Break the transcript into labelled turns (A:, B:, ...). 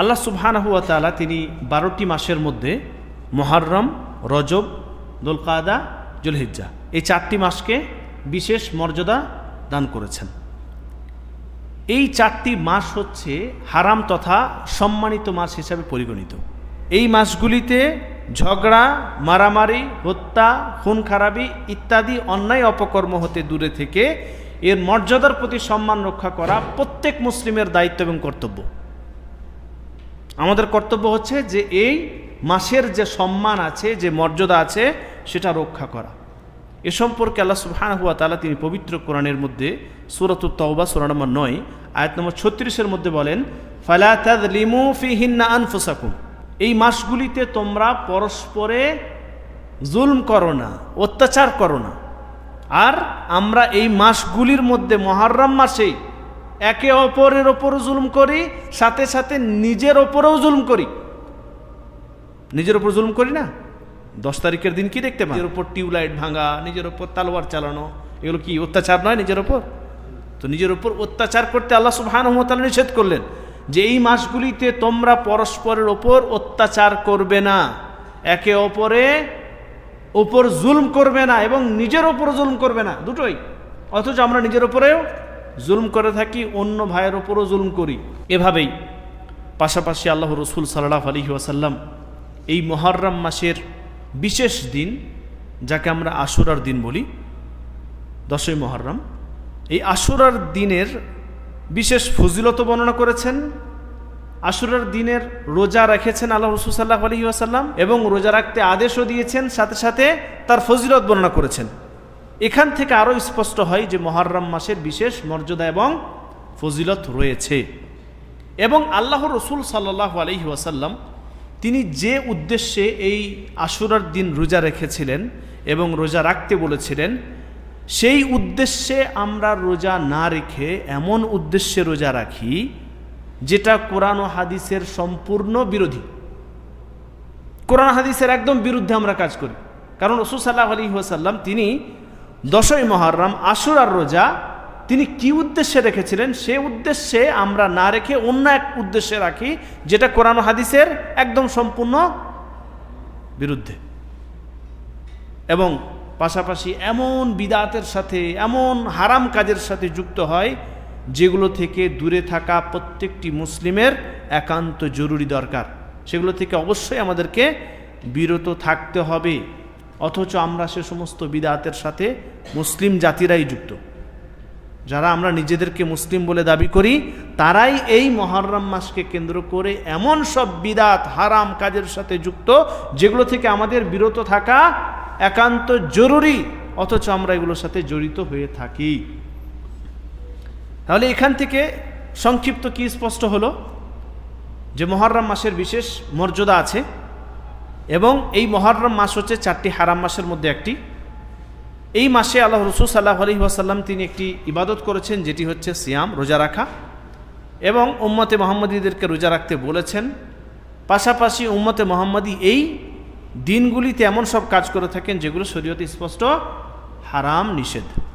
A: আল্লাহ সুবহানাহুয়া তাআলা তিনি বারোটি মাসের মধ্যে মহারম রজব দোলকাদা জুলহিজ্জা এই চারটি মাসকে বিশেষ মর্যাদা দান করেছেন। এই চারটি মাস হচ্ছে হারাম তথা সম্মানিত মাস হিসাবে পরিগণিত। এই মাসগুলিতে ঝগড়া, মারামারি, হত্যা, খুন খারাপি ইত্যাদি অন্যায় অপকর্ম হতে দূরে থেকে এর মর্যাদার প্রতি সম্মান রক্ষা করা প্রত্যেক মুসলিমের দায়িত্ব এবং কর্তব্য। আমাদের কর্তব্য হচ্ছে যে এই মাসের যে সম্মান আছে, যে মর্যাদা আছে, সেটা রক্ষা করা। এ সম্পর্কে আল্লাহ সুবহান হুয়া তালা তিনি পবিত্র কোরআনের মধ্যে সুরত তওবা, সুরা নম্বর নয়, আয়াত নম্বর ছত্রিশের মধ্যে বলেন ফালাতাদ লিমু আনফুসাকুম। এই মাসগুলিতে তোমরা পরস্পরে জুলম করো না, অত্যাচার করো না। আর আমরা এই মাসগুলির মধ্যে, মহারম মাসেই একে অপরের ওপরও জুলুম করি, সাথে সাথে নিজের ওপরেও জুলুম করি। নিজের ওপর জুলুম করি না? দশ তারিখের দিন কি দেখতে পাই ওপর টিউবলাইট ভাঙা, নিজের ওপর তালোয়ার চালানো, এগুলো কি অত্যাচার নয় নিজের ওপর? তো নিজের ওপর অত্যাচার করতে আল্লাহ সুবহান নিষেধ করলেন যে এই মাসগুলিতে তোমরা পরস্পরের ওপর অত্যাচার করবে না। একে অপরে ওপর জুলম করবে না এবং নিজের ওপর জুলম করবে না। দুটোই। অথচ আমরা নিজের ওপরেও জুলম করে থাকি, অন্য ভাইয়ের ওপরও জুলম করি। এভাবেই পাশাপাশি আল্লাহ রসুল সাল্লাহ আলী ওয়াসাল্লাম এই মহরম মাসের বিশেষ দিন, যাকে আমরা আশুরার দিন বলি, দশই মহরম, এই আশুরার দিনের বিশেষ ফজিলত বর্ণনা করেছেন। আশুরার দিনের রোজা রেখেছেন আল্লাহ রসুল সাল্লাহ আলী ওয়াসাল্লাম এবং রোজা রাখতে আদেশও দিয়েছেন, সাথে সাথে তার ফজিলত বর্ণনা করেছেন। এখান থেকে আরও স্পষ্ট হয় যে মহরম মাসের বিশেষ মর্যাদা এবং ফজিলত রয়েছে। এবং আল্লাহ রসুল সাল্লাহ আলহি ওয়াসাল্লাম, তিনি যে উদ্দেশ্যে এই আশুরার দিন রোজা রেখেছিলেন এবং রোজা রাখতে বলেছিলেন, সেই উদ্দেশ্যে আমরা রোজা না রেখে এমন উদ্দেশ্যে রোজা রাখি, যেটা কোরআন ও হাদিসের সম্পূর্ণ বিরোধী। কোরআন হাদিসের একদম বিরুদ্ধে আমরা কাজ করি। কারণ রসুল সাল্লাহ আলী ওয়াসাল্লাম, তিনি দশই মহরম, আশুরার রোজা, তিনি কি উদ্দেশ্যে রেখেছিলেন? সে উদ্দেশ্যে আমরা না রেখে অন্য এক উদ্দেশ্যে রাখি, যেটা কোরআন হাদিসের একদম সম্পূর্ণ বিরুদ্ধে। এবং পাশাপাশি এমন বিদাতের সাথে, এমন হারাম কাজের সাথে যুক্ত হয়, যেগুলো থেকে দূরে থাকা প্রত্যেকটি মুসলিমের একান্ত জরুরি দরকার। সেগুলো থেকে অবশ্যই আমাদেরকে বিরত থাকতে হবে। অথচ আমরা সে সমস্ত বিদাতের সাথে মুসলিম জাতিরাই যুক্ত। যারা আমরা নিজেদেরকে মুসলিম বলে দাবি করি, তারাই এই মহরম মাসকে কেন্দ্র করে এমন সব বিদাত, হারাম কাজের সাথে যুক্ত, যেগুলো থেকে আমাদের বিরত থাকা একান্ত জরুরি, অথচ আমরা এগুলোর সাথে জড়িত হয়ে থাকি। তাহলে এখান থেকে সংক্ষিপ্ত কি স্পষ্ট হলো? যে মহরম মাসের বিশেষ মর্যাদা আছে। এবং এই মহরম মাস হচ্ছে চারটি হারাম মাসের মধ্যে একটি। এই মাসে আল্লাহ রসুল সাল্লাহ আলহি ওয়াসাল্লাম তিনি একটি ইবাদত করেছেন, যেটি হচ্ছে সিয়াম, রোজা রাখা এবং উম্মতে মোহাম্মদীদেরকে রোজা রাখতে বলেছেন। পাশাপাশি উম্মতে মোহাম্মদী এই দিনগুলিতে এমন সব কাজ করে থাকেন যেগুলো শরীয়তে স্পষ্ট হারাম, নিষেধ।